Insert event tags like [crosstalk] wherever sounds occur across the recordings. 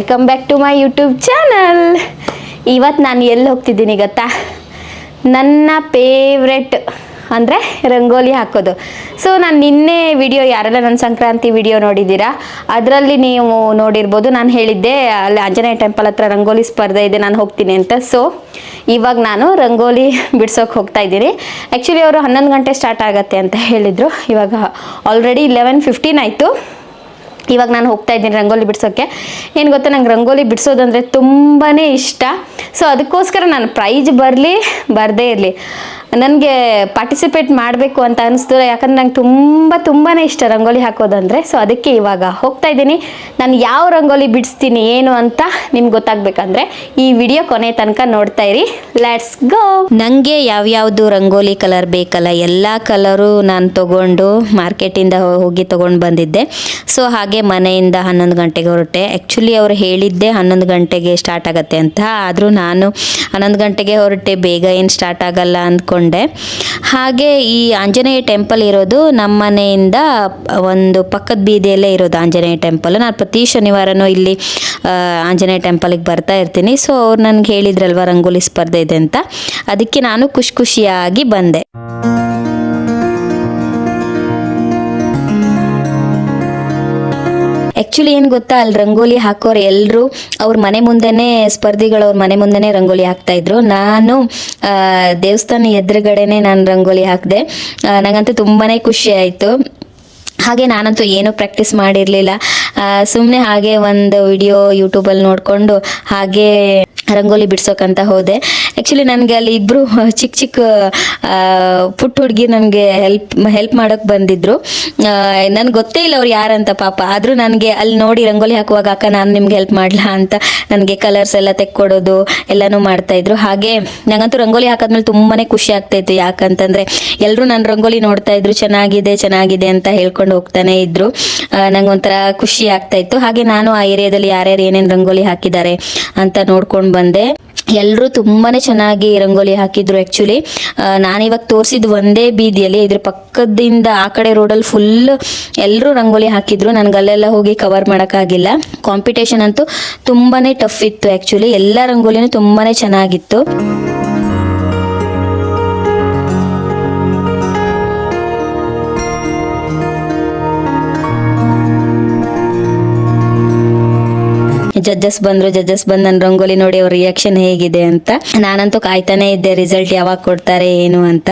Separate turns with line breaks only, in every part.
Welcome back to my YouTube channel ಇವತ್ತು ನಾನು ಎಲ್ಲಿ ಹೋಗ್ತಿದ್ದೀನಿ ಗೊತ್ತಾ? ನನ್ನ ಫೇವ್ರೆಟ್ ಅಂದರೆ ರಂಗೋಲಿ ಹಾಕೋದು. ಸೊ ನಾನು ನಿನ್ನೆ ವಿಡಿಯೋ ಯಾರೆಲ್ಲ ನನ್ನ ಸಂಕ್ರಾಂತಿ ವಿಡಿಯೋ ನೋಡಿದ್ದೀರಾ, ಅದರಲ್ಲಿ ನೀವು ನೋಡಿರ್ಬೋದು. ನಾನು ಹೇಳಿದ್ದೆ, ಅಲ್ಲಿ ಆಂಜನೇಯ ಟೆಂಪಲ್ ಹತ್ರ ರಂಗೋಲಿ ಸ್ಪರ್ಧೆ ಇದೆ, ನಾನು ಹೋಗ್ತೀನಿ ಅಂತ. ಸೊ ಇವಾಗ ನಾನು ರಂಗೋಲಿ [laughs] ಬಿಡ್ಸೋಕೆ ಹೋಗ್ತಾ ಇದ್ದೀನಿ. ಆ್ಯಕ್ಚುಲಿ ಅವರು ಹನ್ನೊಂದು ಗಂಟೆ ಸ್ಟಾರ್ಟ್ ಆಗುತ್ತೆ ಅಂತ ಹೇಳಿದರು. ಇವಾಗ ಆಲ್ರೆಡಿ ಲೆವೆನ್ ಫಿಫ್ಟೀನ್ ಆಯಿತು. ಇವಾಗ ನಾನು ಹೋಗ್ತಾ ಇದ್ದೀನಿ ರಂಗೋಲಿ ಬಿಡಿಸೋಕ್ಕೆ ಏನು ಗೊತ್ತಾ, ನಂಗೆ ರಂಗೋಲಿ ಬಿಡಿಸೋದಂದರೆ ತುಂಬಾ ಇಷ್ಟ. ಸೊ ಅದಕ್ಕೋಸ್ಕರ ನಾನು ಪ್ರೈಜ್ ಬರಲಿ, ಬರದೇ ಇರಲಿ. ನನಗೆ ಪಾರ್ಟಿಸಿಪೇಟ್ ಮಾಡಬೇಕು ಅಂತ ಅನಿಸ್ತು ಯಾಕಂದ್ರೆ ನಂಗೆ ತುಂಬ ತುಂಬಾ ಇಷ್ಟ ರಂಗೋಲಿ ಹಾಕೋದಂದರೆ. ಸೊ ಅದಕ್ಕೆ ಇವಾಗ ಹೋಗ್ತಾ ಇದ್ದೀನಿ. ನಾನು ಯಾವ ರಂಗೋಲಿ ಬಿಡಿಸ್ತೀನಿ, ಏನು ಅಂತ ನಿಮ್ಗೆ ಗೊತ್ತಾಗಬೇಕಂದ್ರೆ, ಈ ವಿಡಿಯೋ ಕೊನೆ ತನಕ ನೋಡ್ತಾ ಇರಿ. ಲೆಟ್ಸ್ ಗೋ ನನಗೆ ಯಾವ್ಯಾವುದು ರಂಗೋಲಿ ಕಲರ್ ಬೇಕಲ್ಲ, ಎಲ್ಲ ಕಲರು ನಾನು ತಗೊಂಡು ಮಾರ್ಕೆಟಿಂದ ಹೋಗಿ ತೊಗೊಂಡು ಬಂದಿದ್ದೆ. ಸೊ ಹಾಗೆ ಮನೆಯಿಂದ ಹನ್ನೊಂದು ಗಂಟೆಗೆ ಹೊರಟೆ. ಆ್ಯಕ್ಚುಲಿ ಅವರು ಹೇಳಿದ್ದೆ ಹನ್ನೊಂದು ಗಂಟೆಗೆ ಸ್ಟಾರ್ಟ್ ಆಗುತ್ತೆ ಅಂತ. ಆದರೂ ನಾನು ಹನ್ನೊಂದು ಗಂಟೆಗೆ ಹೊರಟೆ, ಬೇಗ ಏನು ಸ್ಟಾರ್ಟ್ ಆಗಲ್ಲ ಅಂದ್ಕೊಂಡೆ. ಹಾಗೆ ಈ ಆಂಜನೇಯ ಟೆಂಪಲ್ ಇರೋದು ನಮ್ಮ ಮನೆಯಿಂದ ಒಂದು ಪಕ್ಕದ ಬೀದಿಯಲ್ಲೇ ಇರೋದು ಆಂಜನೇಯ ಟೆಂಪಲ್ ನಾನು ಪ್ರತಿ ಶನಿವಾರನೂ ಇಲ್ಲಿ ಆಂಜನೇಯ ಟೆಂಪಲಿಗೆ ಬರ್ತಾ ಇರ್ತೀನಿ. ಸೊ ಅವ್ರು ನನಗೆ ಹೇಳಿದ್ರಲ್ವ ರಂಗೋಲಿ ಸ್ಪರ್ಧೆ ಇದೆ ಅಂತ. ಅದಕ್ಕೆ ನಾನು ಖುಷಿ ಖುಷಿಯಾಗಿ ಬಂದೆ. ಆ್ಯಕ್ಚುಲಿ ಏನು ಗೊತ್ತಾ? ಅಲ್ಲಿ ರಂಗೋಲಿ ಹಾಕೋರು ಎಲ್ಲರೂ ಅವ್ರ ಮನೆ ಮುಂದೆನೇ ಸ್ಪರ್ಧಿಗಳು ಅವ್ರ ಮನೆ ಮುಂದೆನೇ ರಂಗೋಲಿ ಹಾಕ್ತಾ ಇದ್ರು. ನಾನು ದೇವಸ್ಥಾನ ಎದುರುಗಡೆನೆ ನಾನು ರಂಗೋಲಿ ಹಾಕಿದೆ. ನನಗಂತೂ ತುಂಬಾ ಖುಷಿ ಆಯಿತು. ಹಾಗೆ ನಾನಂತೂ ಏನೂ ಪ್ರಾಕ್ಟೀಸ್ ಮಾಡಿರಲಿಲ್ಲ. ಸುಮ್ಮನೆ ಹಾಗೆ ಒಂದು ವಿಡಿಯೋ ಯೂಟ್ಯೂಬಲ್ಲಿ ನೋಡಿಕೊಂಡು ಹಾಗೆ ರಂಗೋಲಿ ಬಿಡ್ಸೋಕಂತ ಹೋದೆ. ಆ್ಯಕ್ಚುಲಿ ನನಗೆ ಅಲ್ಲಿ ಇಬ್ಬರು [laughs] ಚಿಕ್ಕ ಚಿಕ್ಕ ಪುಟ್ಟ ಹುಡುಗಿ ನನಗೆ ಹೆಲ್ಪ್ ಹೆಲ್ಪ್ ಮಾಡೋಕೆ ಬಂದಿದ್ರು. ನನಗೆ ಗೊತ್ತೇ ಇಲ್ಲ ಅವ್ರು ಯಾರಂತ ಪಾಪ. ಆದರೂ ನನಗೆ ಅಲ್ಲಿ ನೋಡಿ ರಂಗೋಲಿ ಹಾಕುವಾಗ, ಅಕ್ಕ, ನಾನು ನಿಮ್ಗೆ ಹೆಲ್ಪ್ ಮಾಡಲಾ ಅಂತ ನನಗೆ ಕಲರ್ಸ್ ಎಲ್ಲ ತೆಕ್ಕೊಡೋದು, ಎಲ್ಲನೂ ಮಾಡ್ತಾಯಿದ್ರು ಹಾಗೆ ನನಗಂತೂ ರಂಗೋಲಿ ಹಾಕಿದ್ಮೇಲೆ ತುಂಬಾ ಖುಷಿ ಆಗ್ತಾಯಿತ್ತು ಯಾಕಂತಂದರೆ ಎಲ್ಲರೂ ನನ್ನ ರಂಗೋಲಿ ನೋಡ್ತಾ ಇದ್ರು. ಚೆನ್ನಾಗಿದೆ ಚೆನ್ನಾಗಿದೆ ಅಂತ ಹೇಳ್ಕೊಂಡು ಹೋಗ್ತಾನೆ ಇದ್ರು. ನಂಗೆ ಒಂಥರ ಖುಷಿ ಆಗ್ತಾ ಇತ್ತು. ಹಾಗೆ ನಾನು ಆ ಏರಿಯಾದಲ್ಲಿ ಯಾರ್ಯಾರು ಏನೇನು ರಂಗೋಲಿ ಹಾಕಿದ್ದಾರೆ ಅಂತ ನೋಡ್ಕೊಂಡು ಬಂದೆ. ಎಲ್ಲರೂ ತುಂಬಾನೇ ಚೆನ್ನಾಗಿ ರಂಗೋಲಿ ಹಾಕಿದ್ರು ಆ್ಯಕ್ಚುಲಿ ನಾನಿವಾಗ ತೋರಿಸಿದ ಒಂದೇ ಬೀದಿಯಲ್ಲಿ ಇದ್ರ ಪಕ್ಕದಿಂದ ಆ ಕಡೆ ರೋಡಲ್ಲಿ ಫುಲ್ ಎಲ್ಲರೂ ರಂಗೋಲಿ ಹಾಕಿದ್ರು. ನನಗೆ ಅಲ್ಲೆಲ್ಲ ಹೋಗಿ ಕವರ್ ಮಾಡೋಕ್ಕಾಗಿಲ್ಲ ಕಾಂಪಿಟೇಷನ್ ಅಂತೂ ತುಂಬಾನೇ ಟಫ್ ಇತ್ತು ಆ್ಯಕ್ಚುಲಿ ಎಲ್ಲ ರಂಗೋಲಿನೂ ತುಂಬಾನೇ ಚೆನ್ನಾಗಿತ್ತು. ಜಡ್ಜಸ್ ಬಂದ್ರು, ಜಡ್ಜಸ್ ಬಂದು ನನ್ನ ರಂಗೋಲಿ ನೋಡಿ ಅವ್ರ ರಿಯಾಕ್ಷನ್ ಹೇಗಿದೆ ಅಂತ. ನಾನಂತೂ ಕಾಯ್ತಾನೆ ಇದ್ದೆ ರಿಸಲ್ಟ್ ಯಾವಾಗ ಕೊಡ್ತಾರೆ, ಏನು ಅಂತ.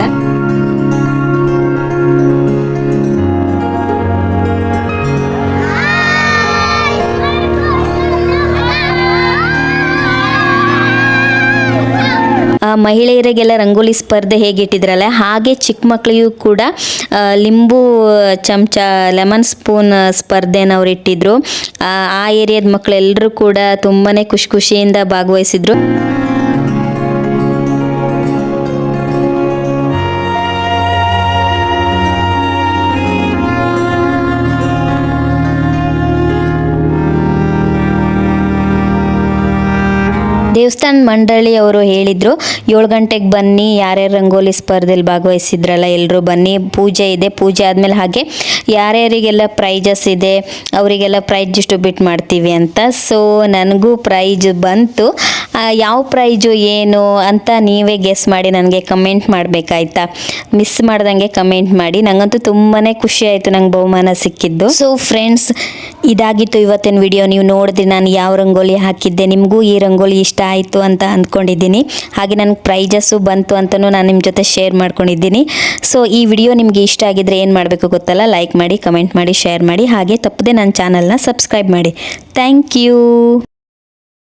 ಮಹಿಳೆಯರಿಗೆಲ್ಲ ರಂಗೋಲಿ ಸ್ಪರ್ಧೆ ಹೇಗೆ ಇಟ್ಟಿದ್ರಲ್ಲ ಹಾಗೆ ಚಿಕ್ಕ ಮಕ್ಕಳಿಗೂ ಕೂಡ ಲಿಂಬು ಚಮಚ, ಲೆಮನ್ ಸ್ಪೂನ್ ಸ್ಪರ್ಧೆನ ಅವ್ರು ಇಟ್ಟಿದ್ರು. ಆ ಏರಿಯಾದ ಮಕ್ಕಳೆಲ್ಲರೂ ಕೂಡ ತುಂಬಾ ಖುಷಿ ಖುಷಿಯಿಂದ ಭಾಗವಹಿಸಿದ್ರು. ದೇವಸ್ಥಾನ ಮಂಡಳಿ ಅವರು ಹೇಳಿದ್ರು, ಏಳು ಗಂಟೆಗೆ ಬನ್ನಿ, ಯಾರ್ಯಾರು ರಂಗೋಲಿ ಸ್ಪರ್ಧೆಯಲ್ಲಿ ಭಾಗವಹಿಸಿದ್ರಲ್ಲ ಎಲ್ಲರೂ ಬನ್ನಿ, ಪೂಜೆ ಇದೆ, ಪೂಜೆ ಆದಮೇಲೆ ಹಾಗೆ ಯಾರ್ಯಾರಿಗೆಲ್ಲ ಪ್ರೈಜಸ್ ಇದೆ, ಅವರಿಗೆಲ್ಲ ಪ್ರೈಜ್ ಡಿಸ್ಟ್ರಿಬ್ಯೂಟ್ ಮಾಡ್ತೀವಿ ಅಂತ. ಸೊ ನನಗೂ ಪ್ರೈಜ್ ಬಂತು. ಯಾವ ಪ್ರೈಜು ಏನು ಅಂತ ನೀವೇ ಗೆಸ್ ಮಾಡಿ ನನಗೆ ಕಮೆಂಟ್ ಮಾಡಬೇಕಾಯ್ತಾ? ಮಿಸ್ ಮಾಡ್ದಂಗೆ ಕಮೆಂಟ್ ಮಾಡಿ. ನನಗಂತೂ ತುಂಬಾ ಖುಷಿ ಆಯಿತು, ನಂಗೆ ಬಹುಮಾನ ಸಿಕ್ಕಿದ್ದು. ಸೊ ಫ್ರೆಂಡ್ಸ್ ಇದಾಗಿತ್ತು ಇವತ್ತಿನ ವಿಡಿಯೋ ನೀವು ನೋಡಿದ್ರಿ ನಾನು ಯಾವ ರಂಗೋಲಿ ಹಾಕಿದ್ದೆ, ನಿಮಗೂ ಈ ರಂಗೋಲಿ ಇಷ್ಟ ಆಯಿತು ಅಂತ ಅಂದ್ಕೊಂಡಿದ್ದೀನಿ ಹಾಗೆ ನನಗೆ ಪ್ರೈಜಸ್ಸು ಬಂತು ಅಂತಲೂ ನಾನು ನಿಮ್ಮ ಜೊತೆ ಶೇರ್ ಮಾಡ್ಕೊಂಡಿದ್ದೀನಿ. ಸೊ ಈ ವಿಡಿಯೋ ನಿಮಗೆ ಇಷ್ಟ ಆಗಿದ್ರೆ ಏನು ಮಾಡಬೇಕು ಗೊತ್ತಲ್ಲ? ಲೈಕ್ ಮಾಡಿ ಕಮೆಂಟ್ ಮಾಡಿ ಶೇರ್ ಮಾಡಿ. ಹಾಗೆ ತಪ್ಪದೆ ನನ್ನ ಚಾನಲ್ನ ಸಬ್ಸ್ಕ್ರೈಬ್ ಮಾಡಿ. Thank you